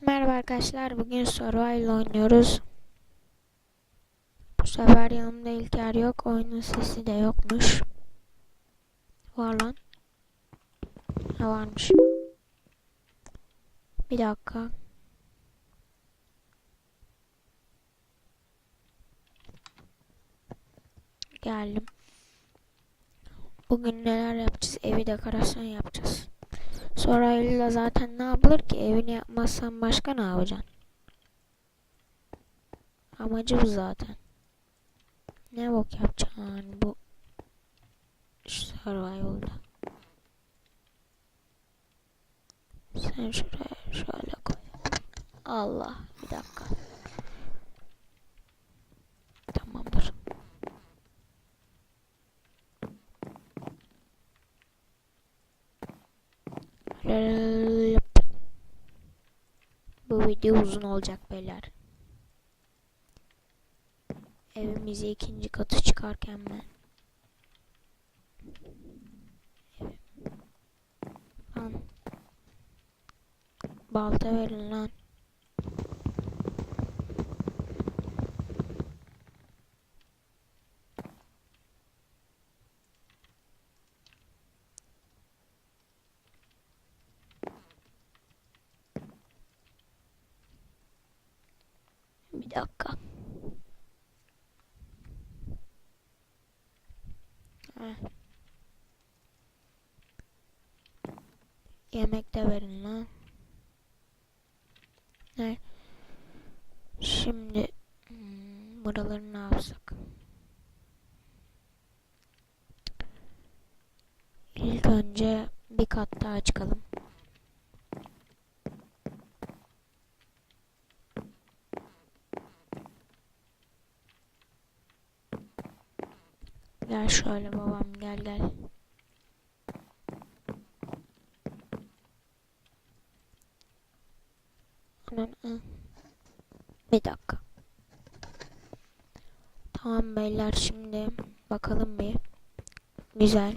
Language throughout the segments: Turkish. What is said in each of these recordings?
Merhaba arkadaşlar. Bugün Survival oynuyoruz. Bu sefer yanımda İlker yok. Oyunun sesi de yokmuş. Var lan. Ne varmış? Bir dakika. Geldim. Bugün neler yapacağız? Evi dekorasyon yapacağız. Sonra ile zaten ne yapılır ki? Evini yapmazsan başka ne yapacaksın? Amacı bu zaten. Ne bok yapacaksın bu survival'da. Sen şuraya şöyle koy. Allah bir dakika. Tamamdır. Bu video uzun olacak beyler. Evimize ikinci katı çıkarken ben. Lan. Balta verin lan. Bir dakika. Heh. Yemek de verin lan. Ne? Şimdi hmm, buraları ne yapsak? İlk önce bir kat daha çıkalım. Gel şöyle babam gel gel. Anan, ı. Bir dakika. Tamam beyler şimdi bakalım bir. Güzel.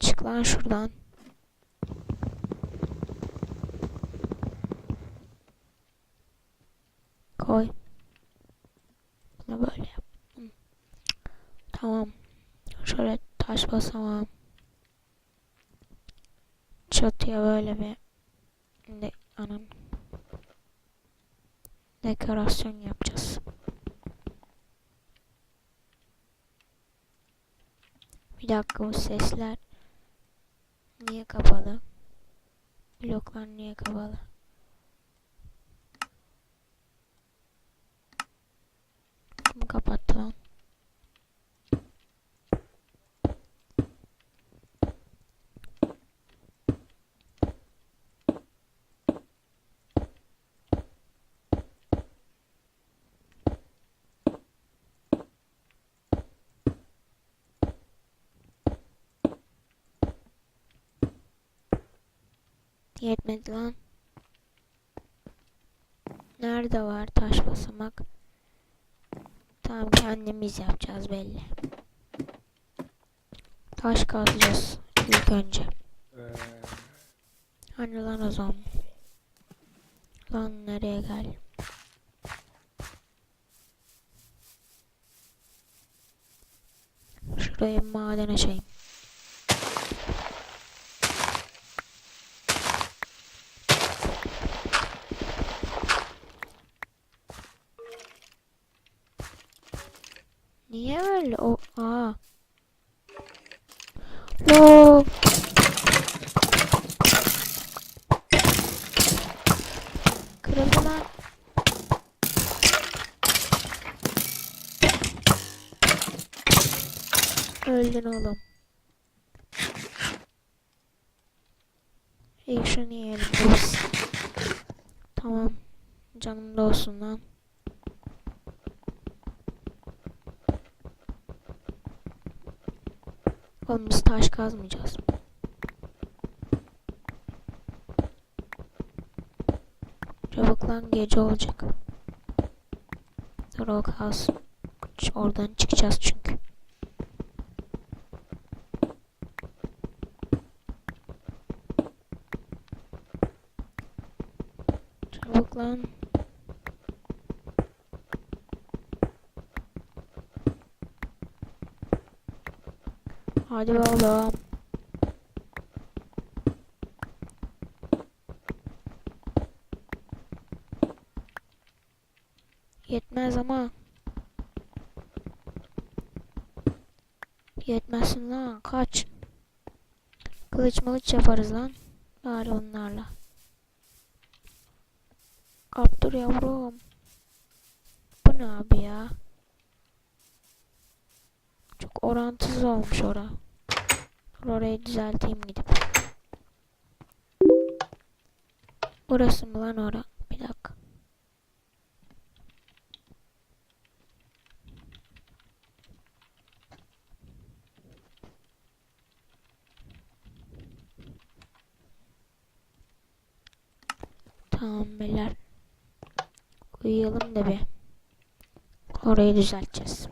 Çık lan şuradan. Koy. Bunu böyle yap. Tamam. Şöyle taş basamağım. Çatıya böyle bir de anam dekorasyon yapacağız. Bir dakika bu sesler niye kapalı? Bloklar niye kapalı? Kim kapattı lan? Yetmedi lan. Nerede var taş basamak? Tamam kendimiz yapacağız belli. Taş kazacağız ilk önce. Hani lan o zaman? Lan nereye gel? Şurayı maden açayım. Niye öyle? O aa. Lo. Kırıldı lan. Öldün oğlum. İlk şunu yiyelim. Tamam. Canım da olsun lan. Oğlum biz taş kazmayacağız. Çabuk lan gece olacak. Ç- Oradan çıkacağız çünkü. Çabuk lan. Hadi oğlum. Yetmez ama. Yetmezsin lan kaç. Kılıç mılıç yaparız lan. Bari onlarla. Kaptır yavrum. Bu ne abi ya? Çok orantısız olmuş ora. Dur Orayı düzelteyim gidip. Burası mı lan ora? Bir dakika. Tamam beyler. Uyuyalım da bir. Orayı düzelteceğiz.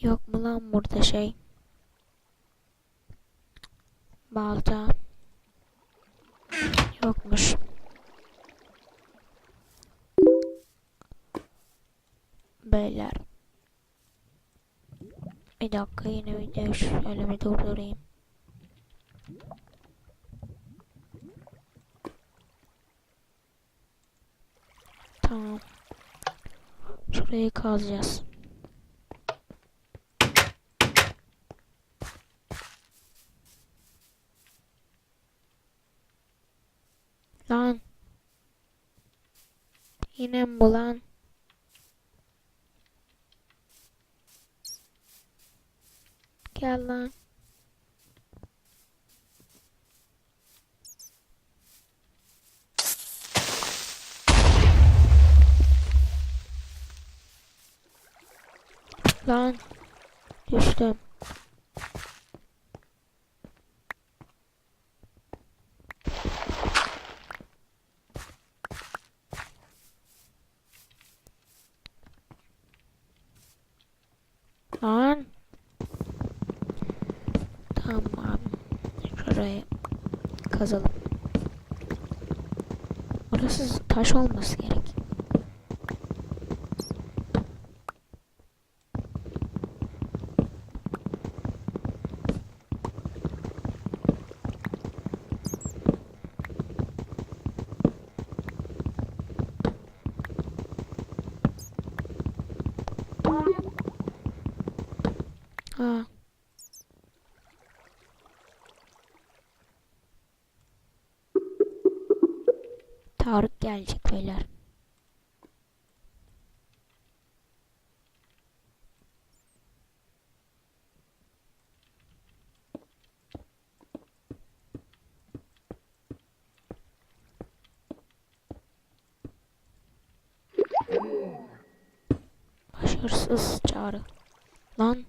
Yok mu lan burada şey? Balta. Yokmuş. Beyler. Bir dakika yine videoyu şöyle bir durdurayım. Tamam. Şurayı kazacağız. Lan. Yine mi bu lan? Gel lan. Lan. Düştüm. Lan. Tamam. Şurayı kazalım. Orası taş olması gerek. Ha. Tarık gelecek beyler. Başarısız çağrı. Lan.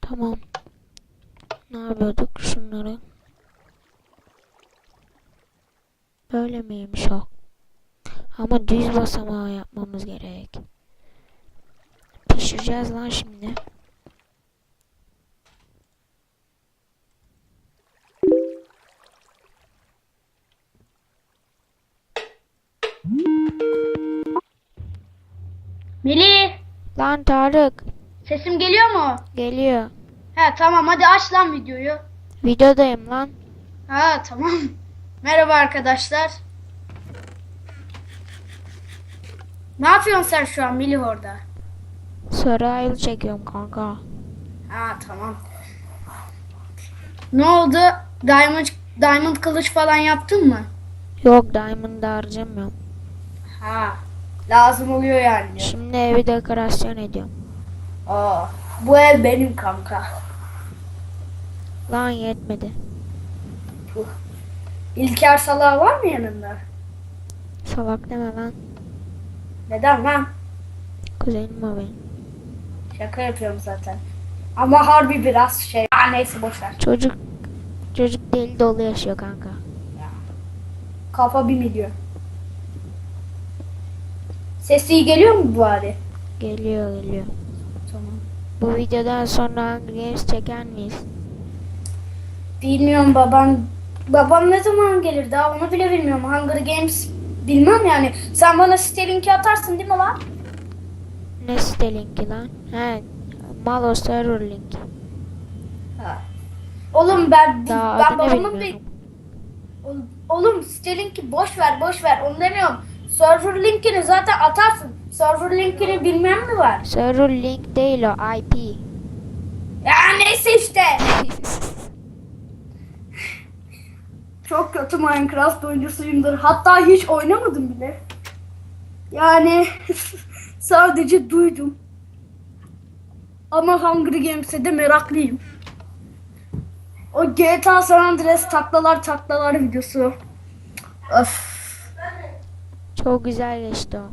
Tamam. Ne yapıyorduk şunları? Böyle miymiş o? Ama düz basamağı yapmamız gerek. Pişireceğiz lan şimdi. Melih, Lan Tarık sesim geliyor mu? geliyor. He tamam hadi aç lan videoyu. Videodayım lan. Ha tamam. Merhaba arkadaşlar. Ne yapıyorsun sen şu an Melih orada? Survival çekiyorum kanka. Ha tamam. Ne oldu? Diamond Diamond kılıç falan yaptın mı? Yok Diamond'ı harcamıyorum. Ha. Lazım oluyor yani. Şimdi evi dekorasyon ediyorum. Aa, bu ev benim kanka. Lan yetmedi. Puh. İlker salağı var mı yanında? Salak deme lan. Neden lan? Kuzenim o benim. Şaka yapıyorum zaten. Ama harbi biraz şey. Aa, neyse boşver. Çocuk Çocuk deli dolu yaşıyor kanka. Kafa bir milyon. Sesi iyi geliyor mu bari? Geliyor geliyor. Tamam. Bu videodan sonra Hunger Games çeker miyiz? Bilmiyorum babam. Babam ne zaman gelir daha onu bile bilmiyorum. Hunger Games bilmem yani. Sen bana site linki atarsın değil mi lan? Ne site linki lan? He. Malo server linki. Ha. Oğlum ben Daha ben babamın bir Oğlum site linki boş ver boş ver onu demiyorum. Server linkini zaten atarsın. Server linkini bilmem mi var? Server link değil o IP. Ya neyse işte. Çok kötü Minecraft oyuncusuyumdur. Hatta hiç oynamadım bile. Yani sadece duydum. Ama Hunger Games'e de meraklıyım. O GTA San Andreas taklalar taklalar videosu. Öf. Çok güzel geçti o.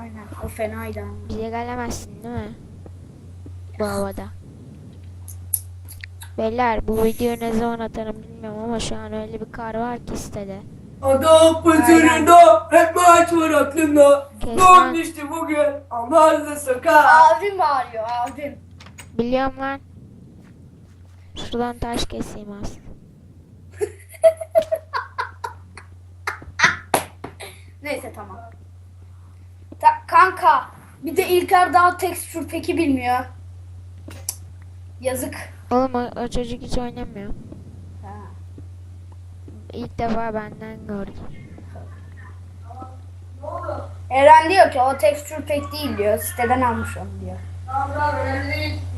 Aynen o fenaydı ama. Bize gelemezsin değil mi? Bu havada. Beyler bu videoyu ne zaman atarım bilmiyorum ama şu an öyle bir kar var ki sitede. Adam pazarında hep maç var aklımda. Ne lan. olmuştu bugün? Aman sokak. Abim bağırıyor abim. Biliyorum lan. Şuradan taş keseyim az. Neyse tamam. Ta- kanka bir de İlker daha texture peki bilmiyor. Yazık. Oğlum o, o çocuk hiç oynamıyor. Ha. İlk defa benden gördü. Eren diyor ki o texture pek değil diyor. Siteden almış onu diyor.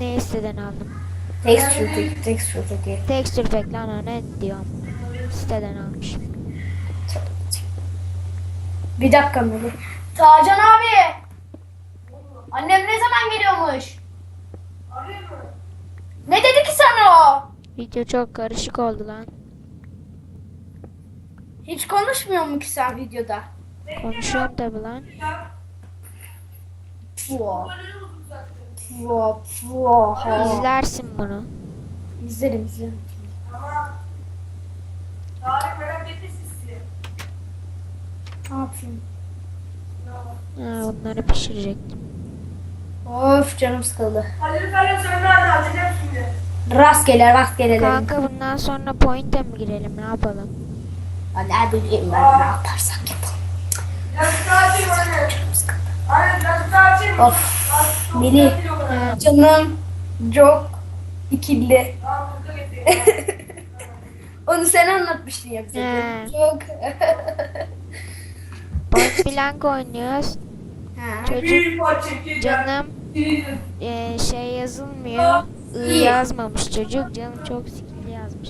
Ne isteden aldım. Texture pek, texture peki. Texture pack lan o ne diyorum. Siteden almış. Bir dakika Melih. Tacan abi. Annem ne zaman geliyormuş? Ne dedi ki sana o? Video çok karışık oldu lan. Hiç konuşmuyor mu ki sen videoda? Konuşuyorum tabi lan. Pua. Pua, pua. İzlersin bunu. İzlerim izlerim. Ne yapayım? Ha, bunları pişirecektim. Of canım sıkıldı. Halil Kaya sen nerede? Açacağım şimdi. Rastgele rastgele. Kanka bundan sonra point'e mi girelim ne yapalım? Ha, Ne bileyim ben ne yaparsak yapalım. Of. Ha, Canım çok ikili. Onu sen anlatmıştın ya bize. He. Çok. Point blank oynuyoruz. ha. Çocuk canım e, şey yazılmıyor. I yazmamış çocuk. Canım çok sıkıldı yazmış.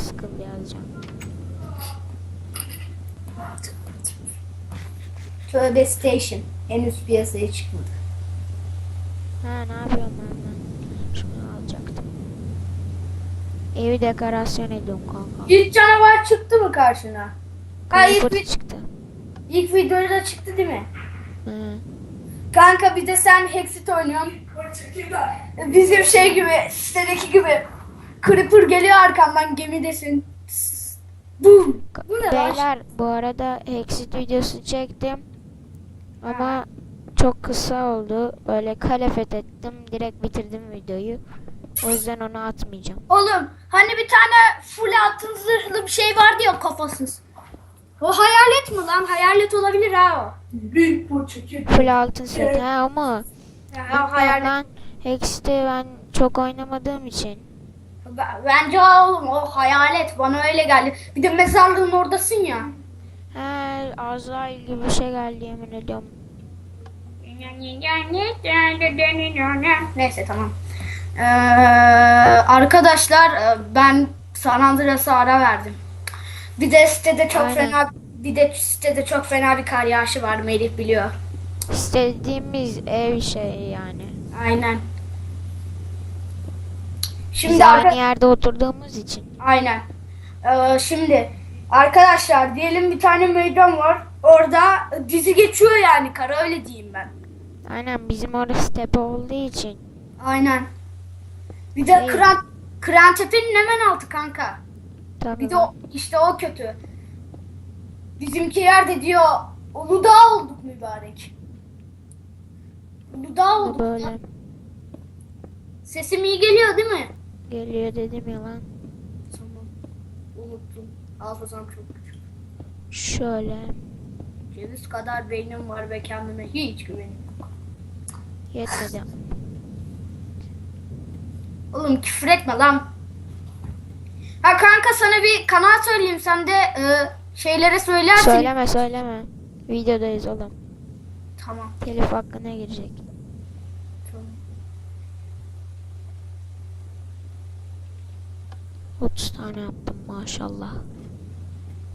Sıkıldı yazacağım. Tövbe Station. Henüz piyasaya çıkmadı. Ha ne yapıyorum ben ben? Şunu alacaktım. Evi dekorasyon ediyorum kanka. İlk canavar çıktı mı karşına? Ha ilk, Creeper vi- çıktı. ilk videoda çıktı değil mi? Hı. Kanka bir de sen Hexit oynuyorsun. Bizim şey gibi, sitedeki gibi. Creeper geliyor arkamdan gemidesin. Bum. Bu ne lan? Beyler bu arada Hexit videosu çektim. Ama çok kısa oldu. Böyle kale fethettim. Direkt bitirdim videoyu. O yüzden onu atmayacağım. Oğlum hani bir tane full altın zırhlı bir şey vardı ya kafasız. O hayalet mi lan? Hayalet olabilir ha o. Bir maç çekeceğim. Full altın set ha ama Ha, bilmiyorum hayalet. lan. Hexit'i ben çok oynamadığım için. B- Bence o oğlum o hayalet bana öyle geldi. Bir de mezarlığın oradasın ya. He Azrail gibi bir şey geldi yemin ediyorum. Neyse tamam. Ee, arkadaşlar e, ben San Andreas'a ara verdim. Bir de sitede çok Aynen. fena bir de sitede çok fena bir kar yağışı var Melih biliyor. İstediğimiz ev şey yani. Aynen. Biz Şimdi aynı arka- yerde oturduğumuz için. Aynen. Ee, şimdi arkadaşlar diyelim bir tane meydan var. Orada dizi geçiyor yani kara öyle diyeyim ben. Aynen bizim orası tepe olduğu için. Aynen. Bir de Şey- kran Kırantepe'nin hemen altı kanka. Tamam. Bir de o, işte o kötü. Bizimkiler de diyor Uludağ olduk mübarek. Uludağ olduk. ya. Böyle Sesim iyi geliyor değil mi? geliyor dedim ya lan. Tamam. Unuttum. Hafızam çok küçük. Şöyle Ceviz kadar beynim var ve kendime hiç güvenim yok. yetmedi. Oğlum küfür etme lan. Ha kanka sana bir kanal söyleyeyim sen de e, şeylere söylersin. Söyleme söyleme. Videodayız oğlum. Tamam. Telif hakkına girecek. tamam. 30 tane yaptım maşallah.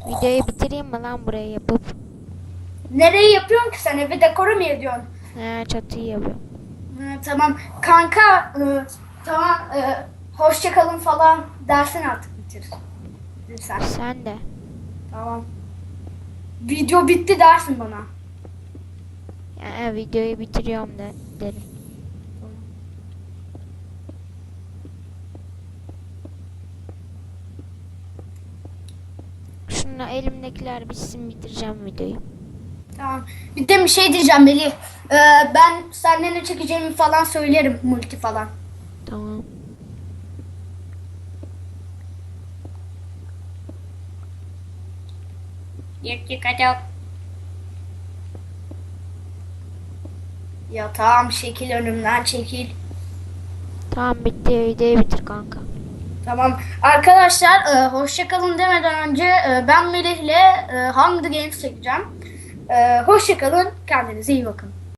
Videoyu bitireyim mi lan burayı yapıp? Nereyi yapıyorsun ki sen evi dekore mi ediyorsun? He çatıyı yapıyorum. Hı, tamam. Kanka e, tamam e, hoşça kalın falan dersin artık bitir. Lütfen. Sen de. Tamam. Video bitti dersin bana. Yani videoyu bitiriyorum de, derim. Şunla elimdekiler bitsin bitireceğim videoyu. Tamam. Bir de bir şey diyeceğim Melih. Ee, ben senden ne çekeceğimi falan söylerim multi falan. Tamam. Ya tamam şekil önümden çekil. Tamam bitti videoyu bitir kanka. Tamam. Arkadaşlar e, hoşça kalın demeden önce e, ben Melih'le e, Hunger Games çekeceğim. E, hoşça kalın. Kendinize iyi bakın.